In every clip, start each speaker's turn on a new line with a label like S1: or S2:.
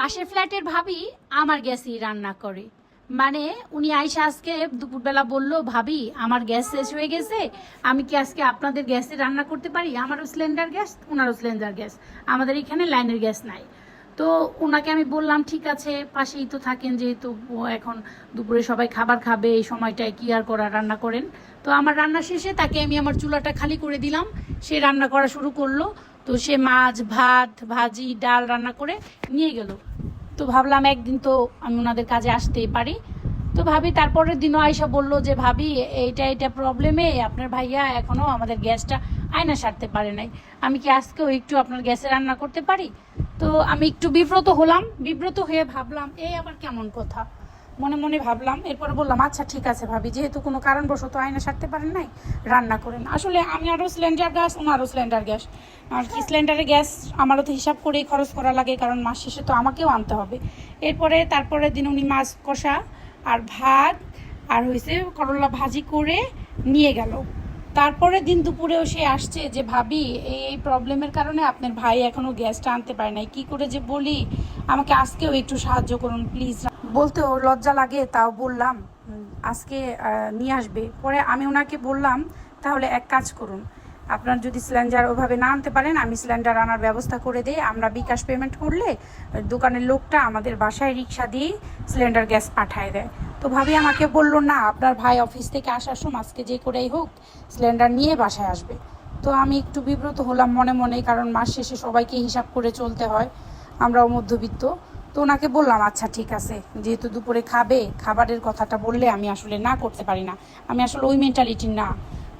S1: পাশের ফ্ল্যাটের ভাবি আমার গ্যাসই রান্না করে। মানে উনি আইসা আজকে দুপুরবেলা বলল, ভাবি, আমার গ্যাস শেষ হয়ে গেছে। আমি কি আজকে আপনাদের গ্যাসে রান্না করতে পারি? আমারও সিলিন্ডার গ্যাস ওনারও সিলিন্ডার গ্যাস। আমাদের এখানে লাইনের গ্যাস নাই। তো ওনাকে আমি বললাম, ঠিক আছে, পাশেই তো থাকেন যেহেতু এখন দুপুরে সবাই খাবার খাবে, এই সময়টায় কি আর করা, রান্না করেন? তো আমার রান্না শেষে তাকে আমি আমার চুলাটা খালি করে দিলাম। সে রান্না করা শুরু করল। তো সে মাছ, ভাত, ভাজি, ডাল রান্না করে নিয়ে গেল। তো ভাবলাম একদিন তো আমি ওনাদের কাজে আসতেই পারি। তো ভাবি তারপরের দিনও আয়সা বলল যে, ভাবি, এইটা এইটা প্রবলেমে আপনার ভাইয়া এখনও আমাদের গ্যাসটা আয়না সারতে পারে নাই। আমি কি আজকেও একটু আপনার গ্যাসে রান্না করতে পারি? তো আমি একটু বিব্রত হলাম। বিব্রত হয়ে ভাবলাম এই আবার কেমন কথা? মনে মনে ভাবলাম, এরপর বললাম আচ্ছা ঠিক আছে ভাবি, যেহেতু কোনো কারণবশত আয়না সারতে পারেন নাই, রান্না করেন। আসলে আমি আরও সিলিন্ডার গ্যাস, ওনারও সিলিন্ডার গ্যাস। আর কি সিলিন্ডারে গ্যাস আমারও তো হিসাব করেই খরচ করা লাগে, কারণ মাস শেষে তো আমাকেও আনতে হবে। এরপরে, তারপরের দিন উনি মাছ কষা আর ভাত আর হয়েছে করলা ভাজি করে নিয়ে গেল। তারপরে দিন দুপুরেও সে আসছে যে, ভাবি, এই প্রবলেমের কারণে আপনার ভাই এখনও গ্যাসটা আনতে পারে নাই। কি করে যে বলি, আমাকে আজকেও একটু সাহায্য করুন, প্লিজ বলতে ওর লজ্জা লাগে, তাও বললাম আজকে নিয়ে আসবে। পরে আমি ওনাকে বললাম, তাহলে এক কাজ করুন। আপনার যদি সিলিন্ডার ওভাবে না আনতে পারেন, আমি সিলিন্ডার আনার ব্যবস্থা করে দিই। আমরা বিকাশ পেমেন্ট করলে, দোকানের লোকটা আমাদের বাসায় রিক্সা দিয়ে সিলিন্ডার গ্যাস পাঠায় দেয়। তো ভাবি আমাকে বলল, না, আপনার ভাই অফিস থেকে আসার সময়, আজকে যে করেই হোক, সিলিন্ডার নিয়ে বাসায় আসবে। তো আমি একটু বিব্রত হলাম মনে মনে, কারণ মাস শেষে সবাইকে হিসাব করে চলতে হয়। আমরাও মধ্যবিত্ত। তো ওনাকে বললাম আচ্ছা ঠিক আছে। যেহেতু দুপুরে খাবে, খাবারের কথাটা বললে আমি আসলে না করতে পারি না। আমি আসলে ওই মেন্টালিটি না।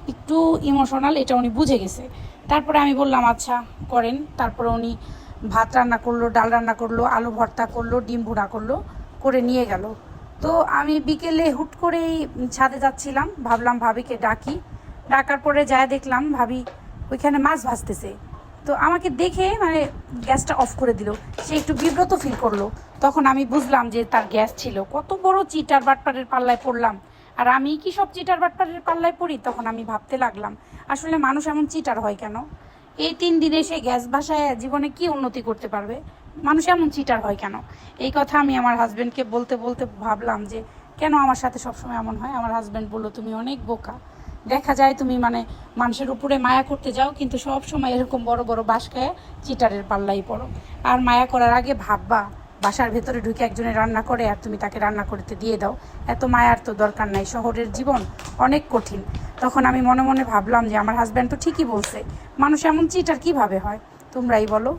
S1: একটু ইমোশনাল এটা উনি বুঝে গেছে। তারপরে আমি বললাম আচ্ছা করেন। তারপরে উনি ভাত রান্না করল, ডাল রান্না করল, আলু ভর্তা করল, ডিম ভুড়া করল, করে নিয়ে গেল। তো আমি বিকেলে হুট করেই ছাদে যাচ্ছিলাম। ভাবলাম ভাবিকে ডাকি। ডাকার পরে যায় দেখলাম, ভাবি ওইখানে মাছ ভাজতেছে। তো আমাকে দেখে মানে গ্যাসটা অফ করে দিল। সে একটু বিব্রত ফিল করল। তখন আমি বুঝলাম যে তার গ্যাস ছিল। কত বড় চিটার বাটপারের পাল্লায় পড়লাম। আর আমি কি সব চিটার বাটপারের পাল্লায় পড়ি? তখন আমি ভাবতে লাগলাম, আসলে মানুষ এমন চিটার হয় কেন? এই তিন দিনে সে গ্যাস ভাষায় জীবনে কি উন্নতি করতে পারবে? মানুষ এমন চিটার হয় কেন? এই কথা আমি আমার হাজব্যান্ডকে বলতে বলতে ভাবলাম যে, কেন আমার সাথে সবসময় এমন হয়? আমার হাজব্যান্ড বলল, তুমি অনেক বোকা। দেখা যায় তুমি মানে মানুষের উপরে মায়া করতে যাও, কিন্তু সব সময় এরকম বড় বড় বাস খায় চিটারের পাল্লাই পড়ো। আর মায়া করার আগে ভাববা, বাসার ভেতরে ঢুকে একজনে রান্না করে আর তুমি তাকে রান্না করতে দিয়ে দাও। এত মায়ার তো দরকার নাই, শহরের জীবন অনেক কঠিন। তখন আমি মনে মনে ভাবলাম যে আমার হাজব্যান্ড তো ঠিকই বলছে, মানুষ এমন চিটার কীভাবে হয়? তোমরাই বলো।